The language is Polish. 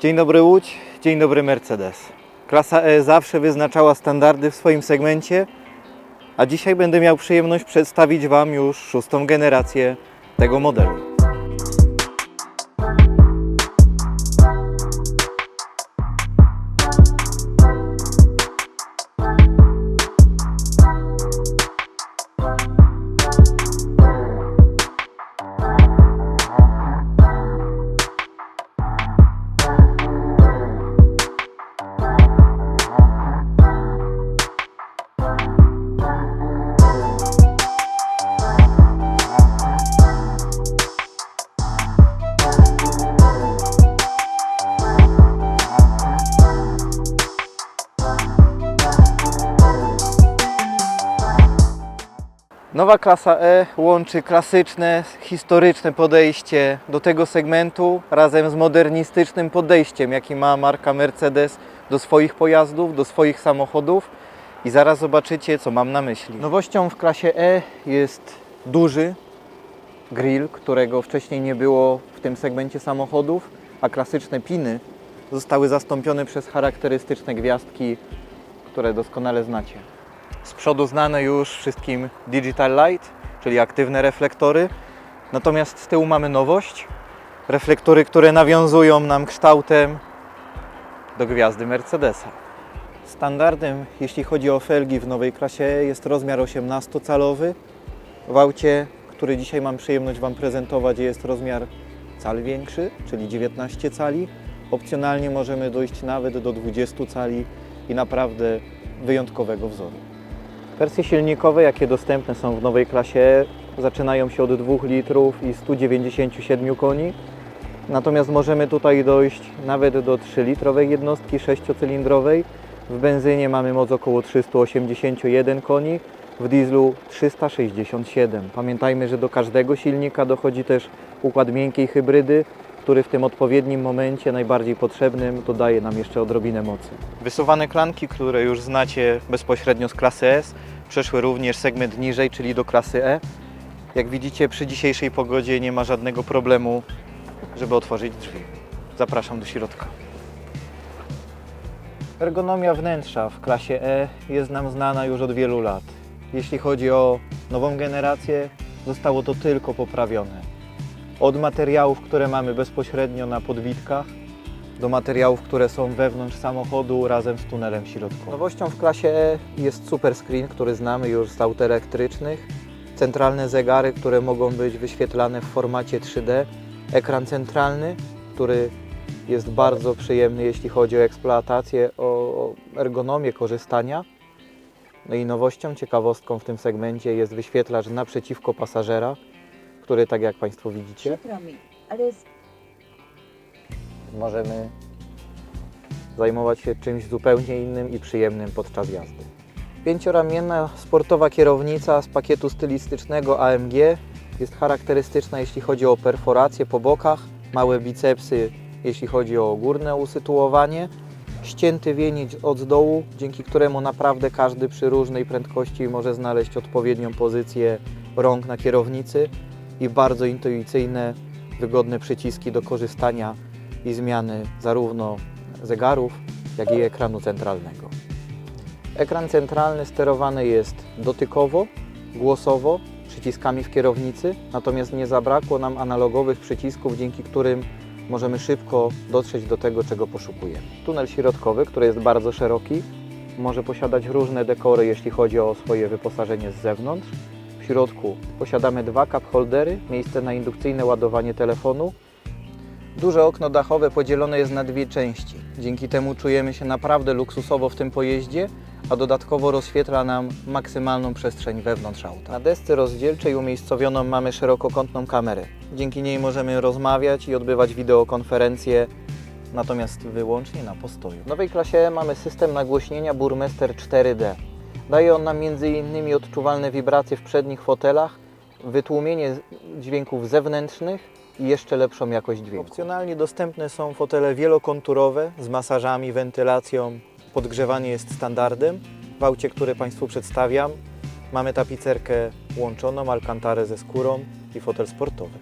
Dzień dobry Łódź, dzień dobry Mercedes. Klasa E zawsze wyznaczała standardy w swoim segmencie, a dzisiaj będę miał przyjemność przedstawić Wam już szóstą generację tego modelu. Nowa klasa E łączy klasyczne, historyczne podejście do tego segmentu razem z modernistycznym podejściem, jaki ma marka Mercedes do swoich pojazdów, do swoich samochodów i zaraz zobaczycie, co mam na myśli. Nowością w klasie E jest duży grill, którego wcześniej nie było w tym segmencie samochodów, a klasyczne piny zostały zastąpione przez charakterystyczne gwiazdki, które doskonale znacie. Z przodu znane już wszystkim Digital Light, czyli aktywne reflektory. Natomiast z tyłu mamy nowość. Reflektory, które nawiązują nam kształtem do gwiazdy Mercedesa. Standardem, jeśli chodzi o felgi w nowej klasie, jest rozmiar 18-calowy. W aucie, który dzisiaj mam przyjemność Wam prezentować, jest rozmiar cal większy, czyli 19 cali. Opcjonalnie możemy dojść nawet do 20 cali i naprawdę wyjątkowego wzoru. Wersje silnikowe, jakie dostępne są w nowej klasie, zaczynają się od 2 litrów i 197 koni. Natomiast możemy tutaj dojść nawet do 3-litrowej jednostki 6-cylindrowej. W benzynie mamy moc około 381 koni, w dieslu 367. Pamiętajmy, że do każdego silnika dochodzi też układ miękkiej hybrydy, który w tym odpowiednim momencie, najbardziej potrzebnym, dodaje nam jeszcze odrobinę mocy. Wysuwane klanki, które już znacie bezpośrednio z klasy S, przeszły również segment niżej, czyli do klasy E. Jak widzicie, przy dzisiejszej pogodzie nie ma żadnego problemu, żeby otworzyć drzwi. Zapraszam do środka. Ergonomia wnętrza w klasie E jest nam znana już od wielu lat. Jeśli chodzi o nową generację, zostało to tylko poprawione. Od materiałów, które mamy bezpośrednio na podwitkach, do materiałów, które są wewnątrz samochodu razem z tunelem środkowym. Nowością w klasie E jest super screen, który znamy już z aut elektrycznych, centralne zegary, które mogą być wyświetlane w formacie 3D, ekran centralny, który jest bardzo przyjemny, jeśli chodzi o eksploatację, o ergonomię korzystania. No i nowością, ciekawostką w tym segmencie jest wyświetlacz naprzeciwko pasażera, który tak jak Państwo widzicie, Przykro mi, ale możemy zajmować się czymś zupełnie innym i przyjemnym podczas jazdy. Pięcioramienna sportowa kierownica z pakietu stylistycznego AMG jest charakterystyczna jeśli chodzi o perforacje po bokach, małe bicepsy jeśli chodzi o górne usytuowanie, ścięty wieniec od dołu, dzięki któremu naprawdę każdy przy różnej prędkości może znaleźć odpowiednią pozycję rąk na kierownicy i bardzo intuicyjne, wygodne przyciski do korzystania i zmiany zarówno zegarów, jak i ekranu centralnego. Ekran centralny sterowany jest dotykowo, głosowo, przyciskami w kierownicy, natomiast nie zabrakło nam analogowych przycisków, dzięki którym możemy szybko dotrzeć do tego, czego poszukujemy. Tunel środkowy, który jest bardzo szeroki, może posiadać różne dekory, jeśli chodzi o swoje wyposażenie z zewnątrz. W środku posiadamy dwa cup holdery, miejsce na indukcyjne ładowanie telefonu, Duże okno dachowe podzielone jest na dwie części. Dzięki temu czujemy się naprawdę luksusowo w tym pojeździe, a dodatkowo rozświetla nam maksymalną przestrzeń wewnątrz auta. Na desce rozdzielczej umiejscowioną mamy szerokokątną kamerę. Dzięki niej możemy rozmawiać i odbywać wideokonferencje, natomiast wyłącznie na postoju. W nowej klasie mamy system nagłośnienia Burmester 4D. Daje on nam m.in. odczuwalne wibracje w przednich fotelach, wytłumienie dźwięków zewnętrznych i jeszcze lepszą jakość dźwięku. Opcjonalnie dostępne są fotele wielokonturowe z masażami, wentylacją. Podgrzewanie jest standardem. W aucie, które Państwu przedstawiam, mamy tapicerkę łączoną, alkantarę ze skórą i fotel sportowy.